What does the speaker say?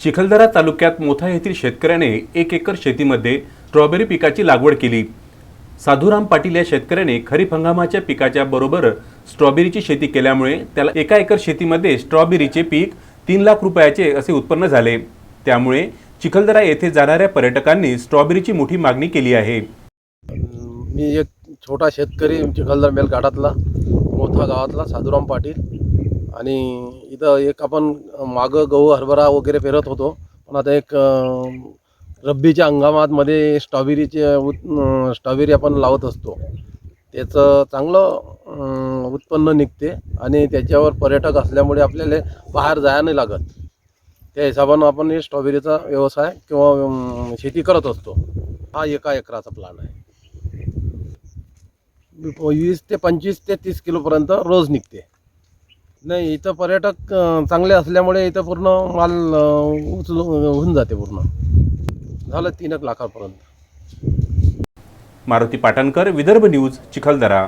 चिखलदरा तालुक्यात मोथा येथील शेतकऱ्याने एक एकर शेतीमध्ये स्ट्रॉबेरी पिकाची लागवड केली. साधुराम पाटील या शेतकऱ्याने खरीप हंगामाच्या पिकाच्या बरोबर स्ट्रॉबेरीची शेती केल्यामुळे त्याला एका एकर शेतीमध्ये स्ट्रॉबेरीचे पीक तीन लाख रुपयाचे असे उत्पन्न झाले. त्यामुळे चिखलदरा येथे जाणाऱ्या पर्यटकांनी स्ट्रॉबेरीची मोठी मागणी केली आहे. मी एक छोटा शेतकरी चिखलदरा मेलघाटातला मोथा गावातला साधुराम पाटील. आणि इथं एक आपण मागं गहू हरभरा वगैरे पेरत होतो. पण आता एक रब्बीच्या हंगामातमध्ये स्ट्रॉबेरीचे उत् स्ट्रॉबेरी आपण लावत असतो. त्याचं चांगलं उत्पन्न निघते आणि त्याच्यावर पर्यटक असल्यामुळे आपल्याला बाहेर जायला नाही लागत. त्या हिशोबानं आपण हे स्ट्रॉबेरीचा व्यवसाय किंवा शेती करत असतो. हा एका एकराचा प्लॅन आहे. वीस ते पंचवीस ते तीस किलोपर्यंत रोज निघते. नाही इथं पर्यटक अं, चांगले असल्यामुळे इथं पूर्ण माल अं, उचलून होऊन जाते पूर्ण. झालं तीन एक लाखापर्यंत. मारुती पाटणकर विदर्भ न्यूज चिखलदरा.